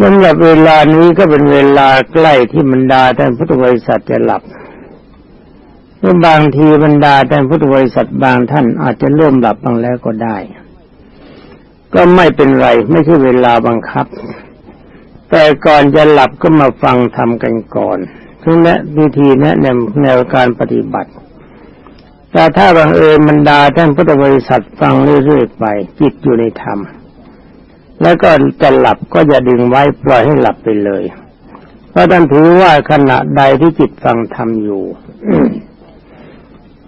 สำหรับเวลานี้ก็เป็นเวลาใกล้ที่บรรดาท่านพุทธบริษัทจะหลับเมื่อบางทีบรรดาท่านพุทธบริษัทบางท่านอาจจะเริ่มหลับบ้างแล้วก็ได้ ก็ไม่เป็นไรไม่ใช่เวลาบังคับ แต่ก่อนจะหลับก็มาฟังทำกันก่อนทึงแนะวิธีแนะนำแนวการปฏิบัติ แต่ถ้าบังเอิญบรรดาท่านพุทธบริษัทฟังเรื่อยๆไป จิตอยู่ในธรรม แล้วก็จะหลับก็จะดึงไว้ปล่อยให้หลับไปเลยเพราะท่านถือว่าขณะใดที่จิตฟังธรรมอยู่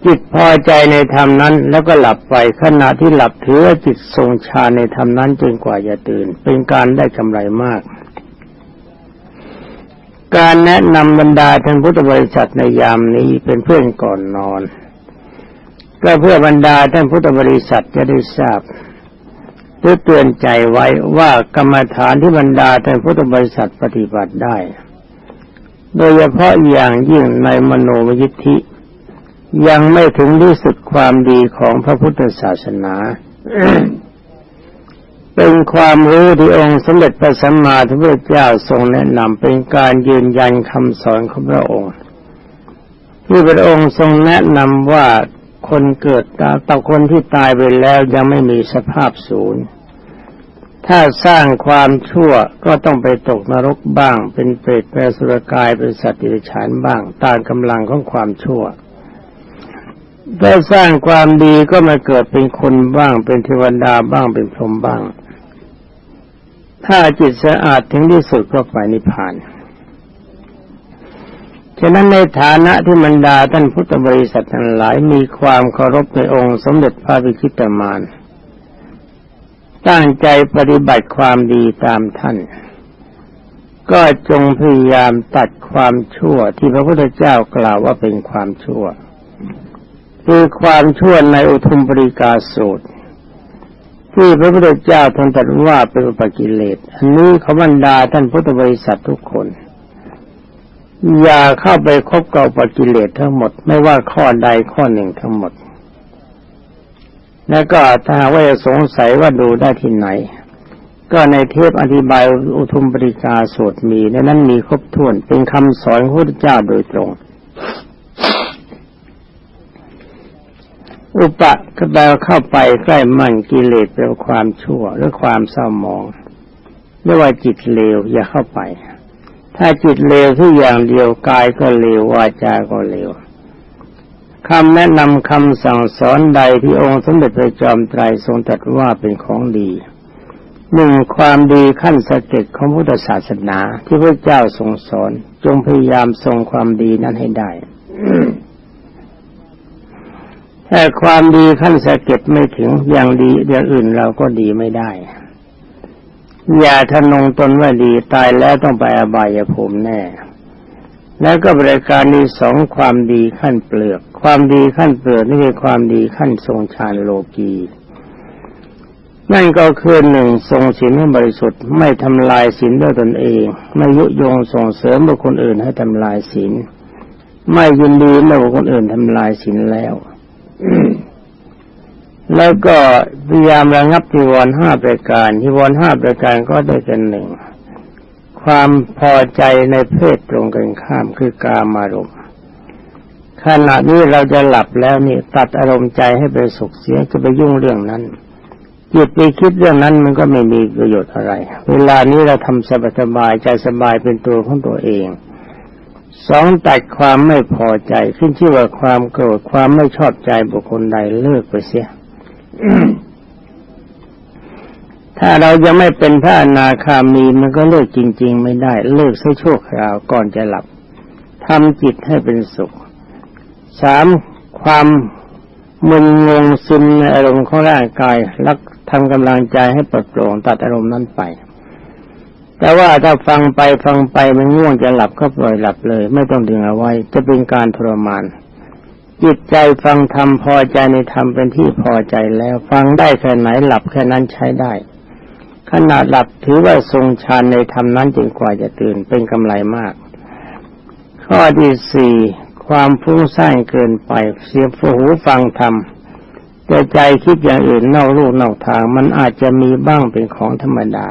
จิตพอใจในธรรมนั้น แล้วก็หลับไปขณะที่หลับถือว่าจิตทรงฌานในธรรมนั้นจนกว่าจะตื่น เป็นการได้กำไรมาก การแนะนำบรรดาท่านพุทธบริษัทในยามนี้เป็นเพื่อนก่อนนอน ก็เพื่อบรรดาท่านพุทธบริษัทจะได้ทราบ หรือเตือนใจไว้ว่ากรรมฐานที่บรรดาท่านพุทธบริษัทปฏิบัติได้ โดยเฉพาะอย่างยิ่งในมโนมยิทธิ ยังไม่ถึงที่สุดความดีของพระพุทธศาสนา เป็นความรู้ที่องค์สมเด็จพระสัมมาสัมพุทธเจ้าทรงแนะนำเป็นการยืนยันคำสอนของพระองค์ ที่พระองค์ทรงแนะนำว่าคนเกิดตาต่อคนที่ตายไปแล้วยังไม่มีสภาพศูนย์ ถ้าสร้างความชั่วก็ต้องไปตกนรกบ้าง เป็นเปรตเป็นสุรกายเป็นสัตว์ดิฉานบ้างตามกำลังของความชั่วถ้าสร้างความดีก็มาเกิดเป็นคนบ้าง เป็นเทวดาบ้างเป็นพรหมบ้าง ถ้าจิตสะอาดถึงที่สุดก็ไปนิพพานฉะนั้นในฐานะที่บรรดาท่านพุทธบริษัททั้งหลายมีความเคารพในองค์สมเด็จพระพิชิตมาร ตั้งใจปฏิบัติความดีตามท่าน ก็จงพยายามตัดความชั่วที่พระพุทธเจ้ากล่าวว่าเป็นความชั่ว คือความชั่วในอุทุมปริกาสูตร ที่พระพุทธเจ้าทรงตรัสว่าเป็นอุปกิเลสอันนี้ขาบรรดาท่านพุทธบริษัททุกคน อย่าเข้าไปคบกับอุปกิเลสทั้งหมด ไม่ว่าข้อใดข้อหนึ่งทั้งหมด แล้วก็ถ้าว่าสงสัยว่าดูได้ที่ไหน ก็ในเทปอธิบายอุทุมปริกาสวดมีในนั้นมีครบถ้วนเป็นคำสอนพระพุทธเจ้าโดยตรง อุปะก็แปลเข้าไปใกล้มั่นกิเลสเป็นความชั่วหรือความเศร้าหมองเรียกว่าจิตเลวอย่าเข้าไป ถ้าจิตเลวทุกอย่างเดียวกายก็เลววาจาก็เลว คำแนะนำคำสั่งสอนใดที่องค์สมเด็จพระจอมไตรทรงตรัสว่าเป็นของดีหนึ่งความดีขั้นสเก็ดของพุทธศาสนาที่พระเจ้าทรงสอนจงพยายามทรงความดีนั้นให้ได้ถ้าความดีขั้นสเก็ดไม่ถึงอย่างดีอย่างอื่นเราก็ดีไม่ได้ อย่าทะนงตนว่าดีตายแล้วต้องไปอบายภูมิแน่ แล้วก็บริการนี้สองความดีขั้นเปลือก ความดีขั้นเปลือกนี่คือความดีขั้นทรงฌานโลกีนั่นก็คือหนึ่งทรงศีลให้บริสุทธิ์ไม่ทำลายศีลด้วยตนเอง ไม่ยุยงส่งเสริมบุคคลอื่นให้ทำลายศีลไม่ยินดีเมื่อบุคคลอื่นทำลายศีลแล้วแล้วก็พยายามระงับทิวรห้าประการทิวรห้าประการก็ได้กันหนึ่ง ความพอใจในเพศตรงกันข้ามคือกามารมณ์ขณะนี้เราจะหลับแล้วนี่ตัดอารมณ์ใจให้ไปสุขเสียจะไปยุ่งเรื่องนั้นจิตไปคิดเรื่องนั้นมันก็ไม่มีประโยชน์อะไร เวลานี้เราทำสบายสบายใจสบายเป็นตัวของตัวเองสองตัดความไม่พอใจขึ้นชื่อว่าความโกรธความไม่ชอบใจบุคคลใดเลิกไปเสีย ถ้าเรายังไม่เป็นพระอนาคามีมันก็เลิกจริง ๆ ไม่ได้ เลิกใช้ชั่วคราวก่อนจะหลับทำจิตให้เป็นสุขสามความมึนงงซึมในอารมณ์ของร่างกายรักทำกำลังใจให้ปลดปล่งตัดอารมณ์นั้นไป แต่ว่าถ้าฟังไปฟังไปมันง่วงจะหลับก็ปล่อยหลับเลย ไม่ต้องดึงเอาไว้ จะเป็นการทรมาน จิตใจฟังธรรมพอใจในธรรมเป็นที่พอใจแล้ว ฟังได้แค่ไหนหลับแค่นั้นใช้ได้ ขณะหลับถือว่าทรงฌานในธรรมนั้นจนกว่าจะตื่นเป็นกำไรมาก ข้อที่สี่ความฟุ้งซ่านเกินไป เสียหูฟังธรรมแต่ใจคิดอย่างอื่นนอกลูกนอกทาง มันอาจจะมีบ้างเป็นของธรรมดา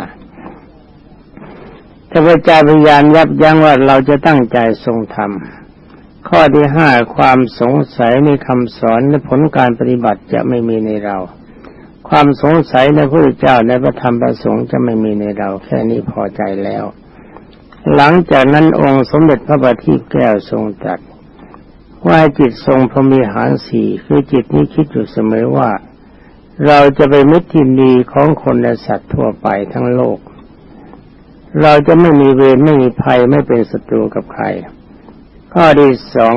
แต่พระเจ้าพยายามยับยั้งว่าเราจะตั้งใจทรงธรรมข้อที่ห้าความสงสัยในคำสอนและผลการปฏิบัติจะไม่มีในเรา ความสงสัยในพระพุทธเจ้าในพระธรรมประสงค์จะไม่มีในเราแค่นี้พอใจแล้ว หลังจากนั้นองค์สมเด็จพระบัณฑิตแก้วทรงตรัสว่าจิตทรงพรมีหารสี่คือจิตนี้คิดอยู่เสมอว่า เราจะไปมิตรทินดีของคนและสัตว์ทั่วไปทั้งโลก เราจะไม่มีเวรไม่มีภัยไม่เป็นศัตรูกับใคร ข้อที่สอง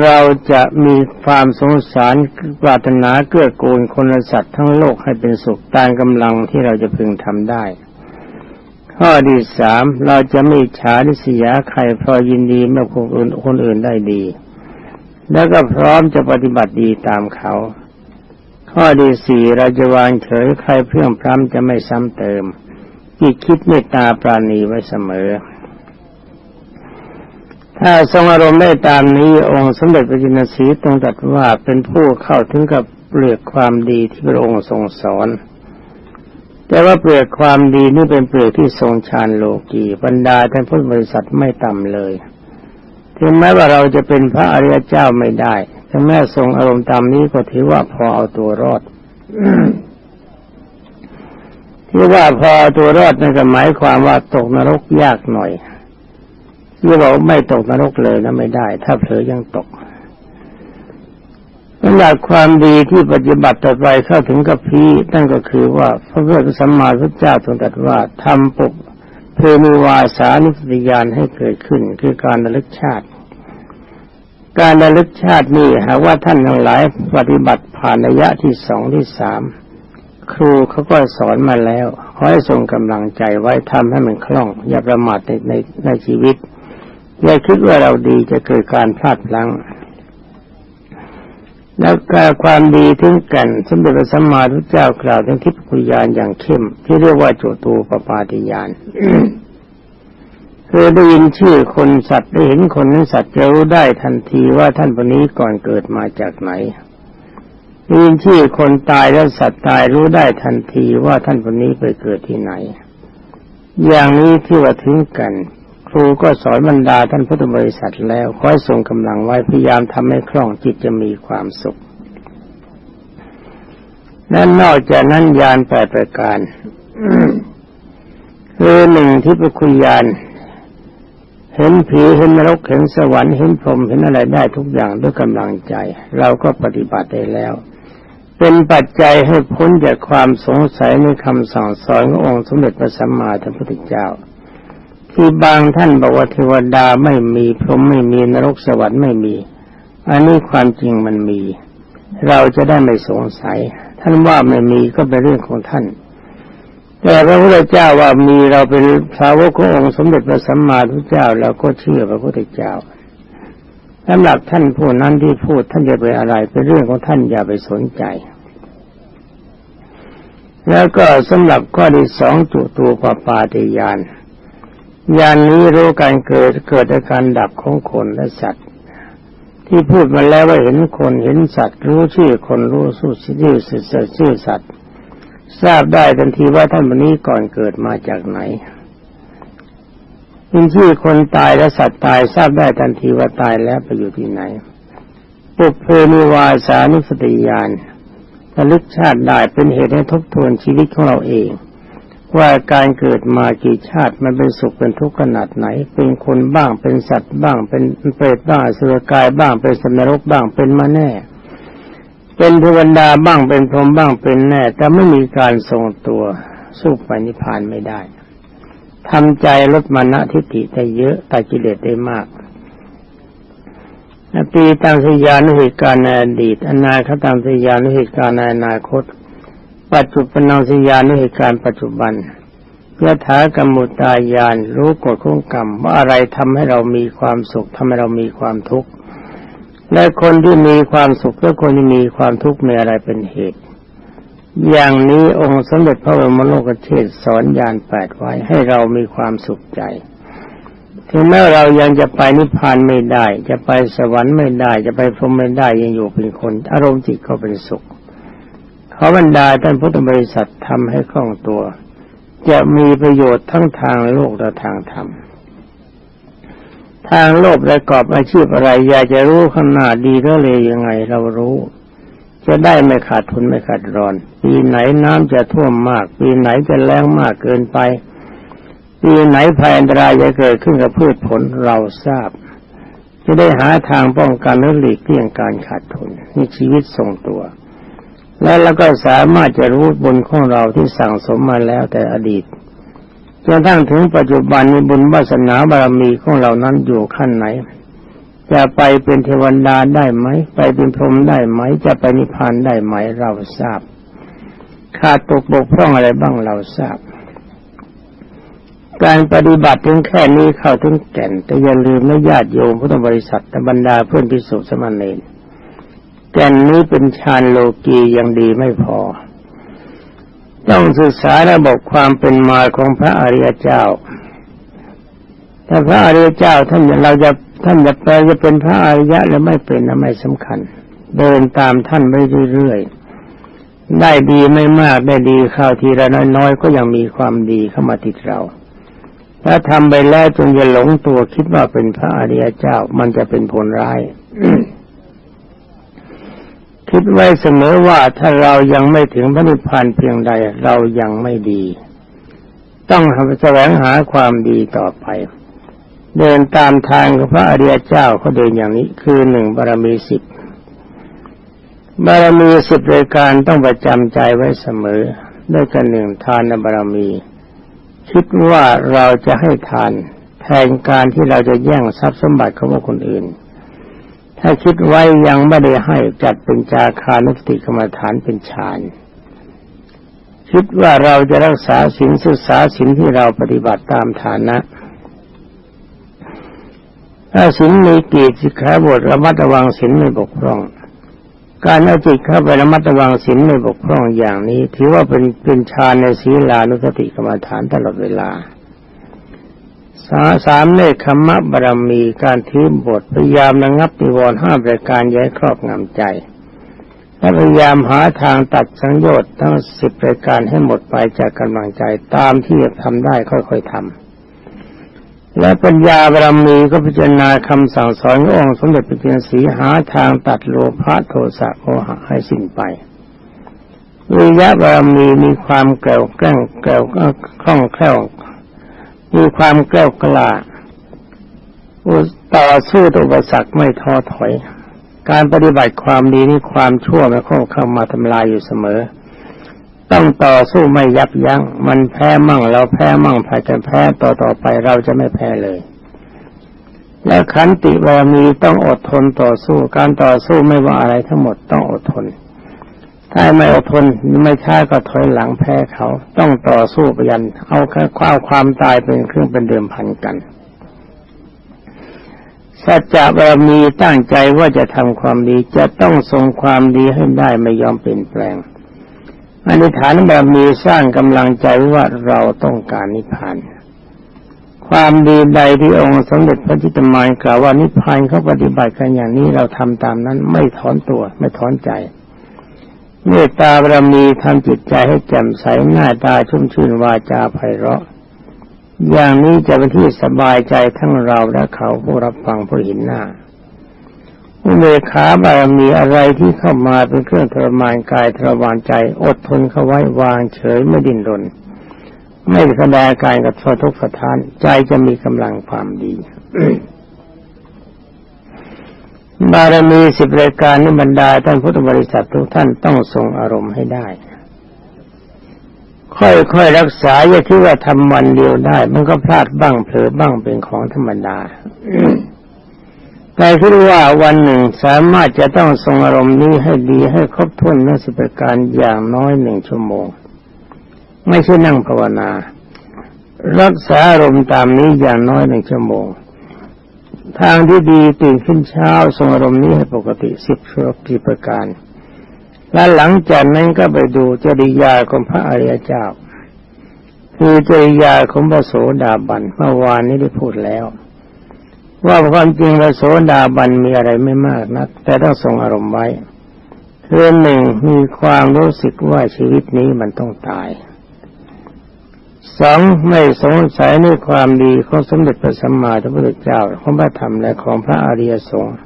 เราจะมีความสงสารปรารถนาเกื้อกูลคนและสัตว์ทั้งโลกให้เป็นสุขตามกำลังที่เราจะพึงทำได้ ข้อที่สามเราจะไม่ฉาดิสยาใครพราะยินดีเมื่อคนอื่นคนอื่นได้ดี แล้วก็พร้อมจะปฏิบัติดีตามเขา ข้อที่สี่เราจะวางเฉยใครเพื่อมพร้ำจะไม่ซ้ำเติมจิตคิดเมตตาปราณีไว้เสมอ ถ้าทรงอารมณ์ได้ตามนี้องค์สมเด็จพระจินสีตรงตรัสว่าเป็นผู้เข้าถึงกับเปลือกความดีที่พระองค์ทรงสอน แต่ว่าเปลือกความดีนี่เป็นเปลือกที่ทรงชาญโลกีบรรดาท่านพุทธบริษัทไม่ต่ำเลยถึงแม้ว่าเราจะเป็นพระอริยเจ้าไม่ได้ถึงแม้ทรงอารมณ์ตามนี้ก็ถือว่าพอเอาตัวรอดที่ว่าพอตัวรอดนั่นก็หมายความว่าตกนรกยากหน่อย ที่บอกไม่ตกนรกเลยนะไม่ได้ ถ้าเผลอยังตกหลักความดีที่ปฏิบัติต่อไปเข้าถึงกับพีนั่นก็คือว่าพระพุทธสัมมาสัมพุทธเจ้าทรงตรัสว่าทำปุเพมีวาสานุสติญาณให้เกิดขึ้น คือการระลึกชาติ การระลึกชาตินี่หากว่าท่านทั้งหลายปฏิบัติผ่านระยะที่สองที่สามครูเขาก็สอนมาแล้วขอให้ทรงกำลังใจไว้ทำให้มันคล่อง อย่าประมาทในในในชีวิต อย่าคิดว่าเราดีจะเกิดการพลาดพลั้ง แล้วการความดีถึงกันสมเด็จพระสัมมาสัมพุทธเจ้ากล่าวถึงทิพยญาณอย่างเข้ม ที่เรียกว่าจตูปปาติญาณคือได้ยินชื่อคนสัตว์ได้เห็นคนนั้นสัตว์จะรู้ได้ทันทีว่าท่านคนนี้ก่อนเกิดมาจากไหนได้ยินชื่อคนตายแล้วสัตว์ตายรู้ได้ทันทีว่าท่านคนนี้ไปเกิดที่ไหน อย่างนี้ที่ว่าถึงกัน ครูก็สอนบรรดาท่านพุทธบริษัทแล้วคอยส่งกำลังไว้พยายามทำให้คล่องจิตจะมีความสุขและนนอกจากนั้นยานแปดประการคือหนึ่งที่พระคุยานเห็นผีเห็นนรกเห็นสวรรค์เห็นพรหมเห็นอะไรได้ทุกอย่างด้วยกำลังใจ เราก็ปฏิบัติได้แล้ว เป็นปัจจัยให้พ้นจากความสงสัยในคำสั่งสอนขององค์สมเด็จพระสัมมาสัมพุทธเจ้า ที่บางท่านบอกว่าเทวดาไม่มีพรหมไม่มีนรกสวรรค์ไม่มี อันนี้ความจริงมันมี เราจะได้ไม่สงสัย ท่านว่าไม่มีก็เป็นเรื่องของท่าน แต่พระพุทธเจ้าว่ามีเราเป็นสาวกขององค์สมเด็จพระสัมมาสัมพุทธเจ้าเราก็เชื่อพระพุทธเจ้าสำหรับท่านผู้นั้นที่พูดท่านจะไปอะไรเป็นเรื่องของท่านอย่าไปสนใจ แล้วก็สำหรับข้อที่สองจุตูปปาติยาน ยานนี้รู้การเกิดเกิดอาการดับของคนและสัตว์ ที่พูดมาแล้วว่าเห็นคนเห็นสัตว์ รู้ชื่อคนรู้สู้ชื่อสัตว์ชื่อสัตว์ ทราบได้ทันทีว่าท่านวันนี้ก่อนเกิดมาจากไหนยินชื่อคนตายและสัตว์ตายทราบได้ทันทีว่าตายแล้วไปอยู่ที่ไหน ปุเพนิวาสานุสติญาณระลึกชาติได้เป็นเหตุให้ทบทวนชีวิตของเราเอง ว่าการเกิดมากี่ชาติมันเป็นสุขเป็นทุกข์ขนาดไหน เป็นคนบ้างเป็นสัตว์บ้าง เป็นเปรตบ้างสุรกายบ้างเป็นสมรกบ้างเป็นมาแน่ เป็นเทวดาบ้างเป็นพรหมบ้างเป็นแน่ แต่ไม่มีการทรงตัวสู้ไปนิพพานไม่ได้ทำใจลดมานะทิฏฐิได้เยอะตัดกิเลสได้มากปีตังสยานุเหตุการในอดีตอนาคตังสยานุเหตุการในอนาคต ปัจจุบันนสยานุเหตุการปัจจุบันยถากรรมุตายานรู้กฎของกรรมว่าอะไรทำให้เรามีความสุขทำให้เรามีความทุกข์และคนที่มีความสุขและคนที่มีความทุกข์มีอะไรเป็นเหตุ อย่างนี้องค์สมเด็จพระบรมโลกเทศสอนยานแปดไว้ให้เรามีความสุขใจถึงแม้เรายังจะไปนิพพานไม่ได้ จะไปสวรรค์ไม่ได้ จะไปพรหมไม่ได้ยังอยู่เป็นคน อารมณ์จิตก็เป็นสุข ขอบรรดาท่านพุทธบริษัททำให้คล่องตัว จะมีประโยชน์ทั้งทางโลกและทางธรรม ทางโลกประกอบอาชีพอะไร อยากจะรู้ข้างหน้าดีหรือเลวยังไงเรารู้ จะได้ไม่ขาดทุนไม่ขาดรอน ปีไหนน้ำจะท่วมมาก ปีไหนจะแรงมากเกินไป ปีไหนภัยอันตรายจะเกิดขึ้นกับพืชผลเราทราบ จะได้หาทางป้องกันและหลีกเลี่ยงการขาดทุนนี่ชีวิตทรงตัว และเราก็สามารถจะรู้บุญของเราที่สั่งสมมาแล้วแต่อดีตจนทั้งถึงปัจจุบันนี้บุญวาสนาบารมีของเรานั้นอยู่ขั้นไหน จะไปเป็นเทวดาได้ไหม ไปเป็นพรหมได้ไหม จะไปนิพพานได้ไหมเราทราบ ขาดตกบกพร่องอะไรบ้างเราทราบ การปฏิบัติถึงแค่นี้เข้าถึงแก่น แต่อย่าลืมนะญาติโยมพุทธบริษัทบรรดาเพื่อนพิสุสมณเณร แก่นนี้เป็นฌานโลกียังดีไม่พอ ต้องศึกษาระบบความเป็นมาของพระอริยเจ้าแต่พระอริยเจ้าท่านเราจะท่านจะไปจะเป็นพระอริยะหรือไม่เป็นนะไม่สำคัญ เดินตามท่านไปเรื่อยๆได้ดีไม่มากได้ดีข้าวทีละน้อยๆก็ยังมีความดีเข้ามาติดเรา ถ้าทำไปแล้วจนจะหลงตัวคิดว่าเป็นพระอริยเจ้ามันจะเป็นผลร้าย คิดไว้เสมอว่าถ้าเรายังไม่ถึงพระนิพพานเพียงใดเรายังไม่ดี ต้องแสวงหาความดีต่อไป เดินตามทางของพระอริยเจ้าเขาเดินอย่างนี้คือหนึ่งบารมีสิบบารมีสิบรายการต้องประจำใจไว้เสมอด้วยกันหนึ่งทานบารมี คิดว่าเราจะให้ทานแทนการที่เราจะแย่งทรัพย์สมบัติของคนอื่น ถ้าคิดไว้ยังไม่ได้ให้จัดเป็นจาคานุสติกรรมฐานเป็นฌานคิดว่าเราจะรักษาศีลศึกษาศีลที่เราปฏิบัติตามฐานะถ้าศีลมีกีดสิกขาบทระมัดระวังศีลไม่บกพร่อง การเอาจิตเข้าไประมัดระวังศีลไม่บกพร่องอย่างนี้ ถือว่าเป็นเป็นฌานในศีลานุสติกรรมฐานตลอดเวลา สาสามเนคขมะบารมีการถือบทพยายามระงับนิวรณ์ห้าประการย้ายครอบงำใจ และพยายามหาทางตัดสังโยชน์ทั้งสิบประการให้หมดไปจากกำลังใจตามที่จะทำได้ค่อยๆทำและปัญญาบารมีก็พิจารณาคำสั่งสอนขององค์สมเด็จพระเจ้าสีหาทางตัดโลภะโทสะโมหะให้สิ้นไปวิยะบารมีมีความแกล้วแกล้งแกล้วคล่องแคล่ว มีความแกล้วกล้าต่อสู้ต่ออุปสรรคไม่ท้อถอย การปฏิบัติความดีนี่ความชั่วมันเข้ามาทำลายอยู่เสมอ ต้องต่อสู้ไม่ยับยัง้ง มันแพ้มั่งเราแพ้มั่งแพ้กันแพ้ต่อต่อไปเราจะไม่แพ้เลย และขันติบารมีต้องอดทนต่อสู้ การต่อสู้ไม่ว่าอะไรทั้งหมดต้องอดทน ถ้าไม่อดทนไม่ช้าก็ถอยหลังแพ้เขาต้องต่อสู้ไปยัน เอาแค่ความความตายเป็นเครื่องเป็นเดิมพันกันสัจจะบารมีตั้งใจว่าจะทำความดีจะต้องทรงความดีให้ได้ไม่ยอมเปลี่ยนแปลงอธิฐานบารมีสร้างกำลังใจว่าเราต้องการนิพพานความดีใดที่องค์สมเด็จพระจิตมานกล่าวว่านิพพานเขาปฏิบัติกันอย่างนี้เราทำตามนั้นไม่ถอนตัวไม่ถอนใจ เมตตาบารมีทำจิตใจให้แจ่มใสหน้าตาชุ่มชื่นวาจาไพเราะ อย่างนี้จะเป็นที่สบายใจทั้งเราและเขาผู้รับฟังผู้เห็นหน้าอุเบกขาบารมีอะไรที่เข้ามาเป็นเครื่องทรมานกายทรมานใจอดทนเข้าไว้วางเฉยไม่ดิ้นรน ไม่แสดงกายกับททุกข์สถาน ใจจะมีกำลังความดี บารมีสิบรายการนิบรรดาท่านพุทธบริษัททุกท่านต้องทรงอารมณ์ให้ได้ ค่อยๆรักษาอย่าคิดว่าทำวันเดียวได้ มันก็พลาดบ้างเผลอบ้างเป็นของธรรมดาแต่คิดว่าวันหนึ่งสามารถจะต้องทรงอารมณ์นี้ให้ดีให้ครบถ้วนทั้งสิบประการอย่างน้อยหนึ่งชั่วโมง ไม่ใช่นั่งภาวนา รักษาอารมณ์ตามนี้อย่างน้อยหนึ่งชั่วโมง ทางที่ดีตื่นขึ้นเช้าทรงอารมณ์นี้ให้ปกติสิบชั่วกี่ประการ และหลังจากนั้นก็ไปดูจริยาของพระอริยเจ้า คือจริยาของพระโสดาบันเมื่อวานนี้ได้พูดแล้ว ว่าความจริงพระโสดาบันมีอะไรไม่มากนัก แต่ต้องทรงอารมณ์ไว้คือหนึ่งมีความรู้สึกว่าชีวิตนี้มันต้องตาย สองไม่สงสัยในความดีของสมเด็จพระสัมมาสัมพุทธเจ้าของพระธรรมและของพระอริยสงฆ์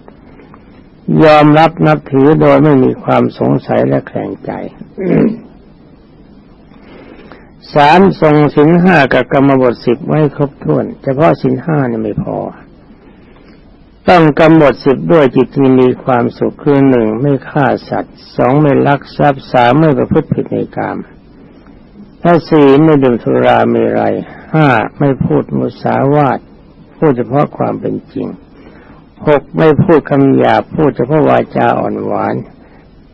ยอมรับนับถือโดยไม่มีความสงสัยและแข่งใจสามทรงสินห้ากับกรรมบทสิบไว้ครบถ้วน เฉพาะสินห้านี่ไม่พอ ต้องกำหนดสิบด้วยจิตที่มีความสุขคือหนึ่งไม่ฆ่าสัตว์สองไม่ลักทรัพย์สามไม่ประพฤติผิดในกาม ถ้าสี่ไม่ดื่มสุรามรัยห้าไม่พูดมุสาวาทพูดเฉพาะความเป็นจริงหกไม่พูดคำหยาบพูดเฉพาะวาจาอ่อนหวาน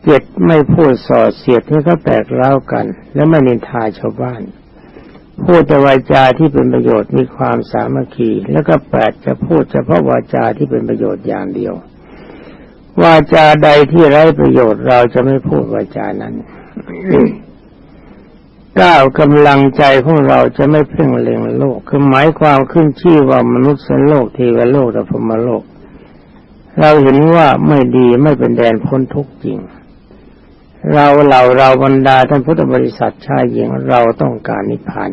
เจ็ดไม่พูดส่อเสียดให้เขาแตกเล้ากัน และไม่นินทาชาวบ้าน พูดแต่วาจาที่เป็นประโยชน์มีความสามัคคี แล้วก็แปดจะพูดเฉพาะวาจาที่เป็นประโยชน์อย่างเดียว วาจาใดที่ไร้ประโยชน์เราจะไม่พูดวาจานั้น ก้าวกำลังใจของเราจะไม่เพ่งเล็งโลก คือหมายความขึ้นชื่อว่ามนุษย์สโลกเทวโลกและพมโลก เราเห็นว่าไม่ดีไม่เป็นแดนพ้นทุกข์จริง เราเราเราบรรดาท่านพุทธบริษัทชายหญิงเราต้องการนิพพาน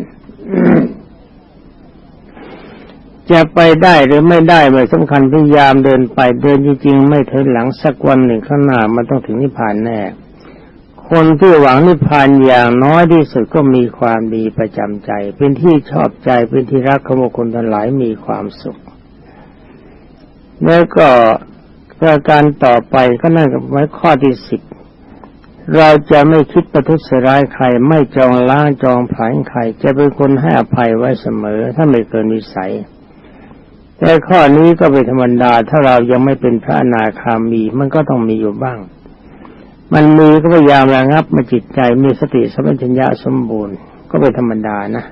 จะไปได้หรือไม่ได้ไม่สำคัญพยายามเดินไปเดินจริงๆไม่ถอยหลังสักวันหนึ่งข้างหน้ามันต้องถึงนิพพานแน่ คนที่หวังนิพพานอย่างน้อยที่สุดก็มีความดีประจำใจ เป็นที่ชอบใจเป็นที่รักของบุคคลทั้งหลายมีความสุข แล้วก็ประการต่อไปก็นั่นกับไว้ข้อที่สิบเราจะไม่คิดประทุษร้ายใครไม่จองล้างจองผลายใคร จะเป็นคนให้อภัยไว้เสมอ ถ้าไม่เกินวิสัย แต่ข้อนี้ก็เป็นธรรมดาถ้าเรายังไม่เป็นพระนาคามีมันก็ต้องมีอยู่บ้าง มันมีก็พยายามระงับมาจิตใจมีสติสัมปชัญญะสมบูรณ์ก็เป็นธรรมดานะ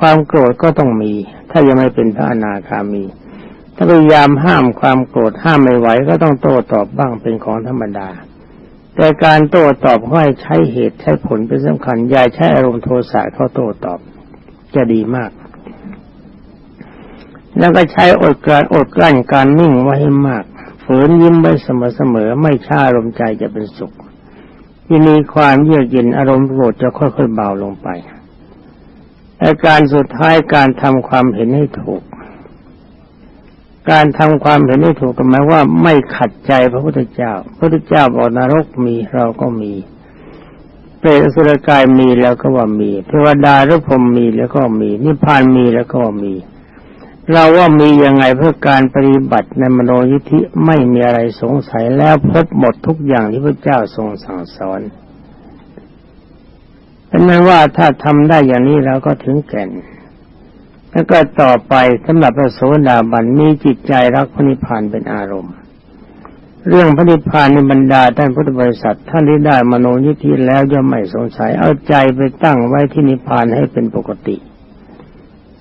ความโกรธก็ต้องมี ถ้ายังไม่เป็นพระอนาคามี ถ้าพยายามห้ามความโกรธห้ามไม่ไหวก็ต้องโต้ตอบบ้างเป็นของธรรมดา แต่การโต้ตอบให้ใช้เหตุใช้ผลเป็นสำคัญอย่าใช้อารมณ์โทสะเข้าโต้ตอบ จะดีมาก แล้วก็ใช้อดการอดกลั้นการนิ่งไว้ให้มาก ฝืนยิ้มไว้เสมอๆไม่ช้าอารมณ์ใจจะเป็นสุขที่มีความเยือกเย็นอารมณ์โกรธจะค่อยๆเบาลงไปอาการสุดท้ายการทำความเห็นให้ถูก การทำความเห็นให้ถูกก็หมายว่าไม่ขัดใจพระพุทธเจ้า พระพุทธเจ้าบอกนรกมีเราก็มีเปรตสุรกายมีแล้วก็ว่ามีเทวดาหรือพรมมีแล้วก็มีนิพพานมีแล้วก็มี เราว่ามียังไงเพื่อการปฏิบัติในมโนยิธิไม่มีอะไรสงสัยแล้วพบหมดทุกอย่างที่พระเจ้าทรงสั่งสอนเป็นนั้นว่าถ้าทำได้อย่างนี้เราก็ถึงแก่น แล้วก็ต่อไปสำหรับพระโสดาบันมีจิตใจรักพระนิพพานเป็นอารมณ์ เรื่องพระนิพพานในบรรดาท่านพุทธบริษัทท่านที่ได้มโนยิธิแล้วย่อมไม่สงสัยเอาใจไปตั้งไว้ที่นิพพานให้เป็นปกติ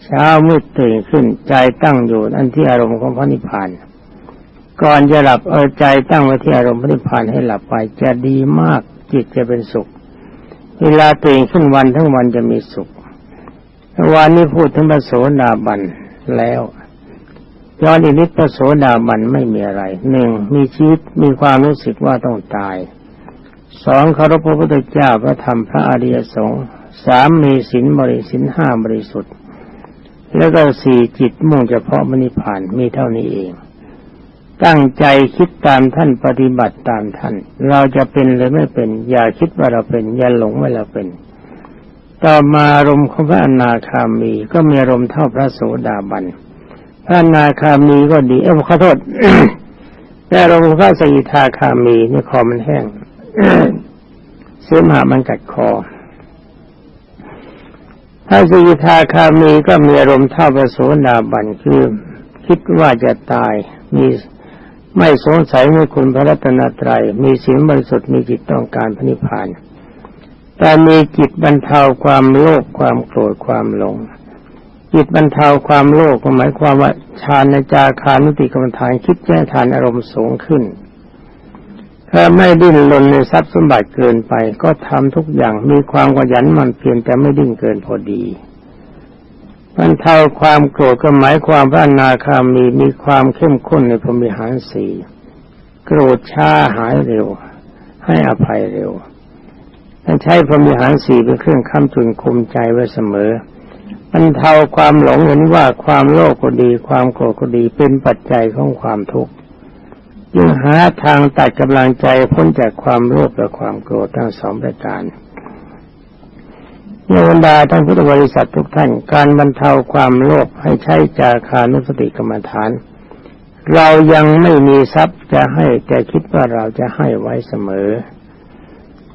เช้ามืดตื่นขึ้นใจตั้งอยู่อันที่อารมณ์ของพระนิพพานก่อนจะหลับเออใจตั้งไว้ที่อารมณ์พระนิพพานให้หลับไปจะดีมากจิตจะเป็นสุข เวลาตื่นขึ้นวันทั้งวันจะมีสุขวันนี้พูดถึงพระโสดาบันแล้วย้อนอีกนิดพระโสดาบันไม่มีอะไรหนึ่งมีชีวิตมีความรู้สึกว่าต้องตายสองเคารพพระพุทธเจ้าพระธรรมพระอริยสงฆ์สามมีศีลบริสินห้าบริสุทธิ์ แล้วก็สี่จิตมุ่งเฉพาะมรรคผานมีเท่านี้เอง ตั้งใจคิดตามท่านปฏิบัติตามท่าน เราจะเป็นหรือไม่เป็น อย่าคิดว่าเราเป็น อย่าหลงว่าเราเป็น ต่อมาอารมณ์ของพระอนาคามีก็มีอารมณ์เท่าพระโสดาบัน พระอนาคามีก็ดี เอ้ขอโทษแต่อารมณ์พระสกิทาคามีนี่คอมันแห้งเสื้อมามันกัดคอ ถ้าสกิทาคามีก็มีอารมณ์เท่าพระโสดาบันคือคิดว่าจะตายมีไม่สงสัยในคุณพระรัตนตรัย มีสิ่งบริสุทธิ์มีจิตต้องการพระนิพพาน แต่มีจิตบรรเทาความโลภความโกรธความหลง จิตบรรเทาความโลภหมายความว่าฌานในจาคานุติกรรมฐานคิดแจ้ทานอารมณ์สูงขึ้น ถ้าไม่ดิ้นรนในทรัพย์สมบัติเกินไป ก็ทำทุกอย่างมีความขยันมันเพียงแต่ไม่ดิ้นเกินพอดีบรรเทาความโกรธก็หมายความว่านาคามีมีความเข้มข้นในพรมิหารสีโกรธช้าหายเร็ว ให้อภัยเร็วท่านใช้พรมิหารสีเป็นเครื่องค้ำจุนคุมใจไว้เสมอบรรเทาความหลงเห็นว่าความโลภก็ดี ความโกรธก็ดีเป็นปัจจัยของความทุกข์ จึงหาทางตัดกำลังใจพ้นจากความโลภและความโกรธทั้งสองประการในบรรดาท่านพุทธบริษัททุกท่านการบรรเทาความโลภให้ใช้จาคานุสติกรรมฐาน เรายังไม่มีทรัพย์จะให้แต่คิดว่าเราจะให้ไว้เสมอ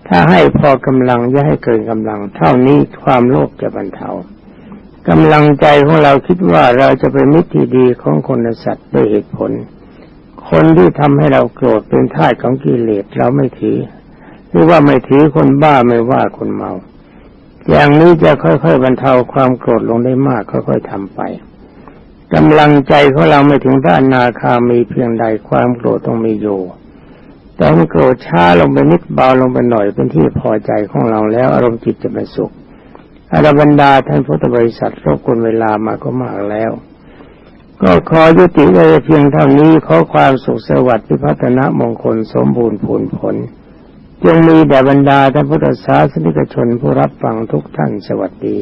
ถ้าให้พอกำลังอย่าให้เกินกำลัง เท่านี้ความโลภจะบรรเทากำลังใจของเราคิดว่าเราจะเป็นมิตรที่ดีของคนสัตว์ด้วยเหตุผล คนที่ทำให้เราโกรธเป็นท่าของกิเลสเราไม่ถือหรือว่าไม่ถือคนบ้าไม่ว่าคนเมา อย่างนี้จะค่อยๆบรรเทาความโกรธลงได้มาก ค่อยๆทำไปกำลังใจของเราไม่ถึงพระอนาคามีเพียงใดความโกรธต้องมีอยู่แต่มันโกรธช้าลงไปนิดเบาลงไปหน่อยเป็นที่พอใจของเราแล้วอารมณ์จิตจะเป็นสุขอรบรรดาท่านพุทธบริษัทรบกวนเวลามาก็มากแล้ว ก็ขอยุติไว้เพียงเท่านี้ขอความสุขสวัสดิ์พิพัฒนมงคลสมบูรณ์ผลผลจงมีแด่บรรดาท่านพุทธศาสนิกชนผู้รับฟังทุกท่านสวัสดี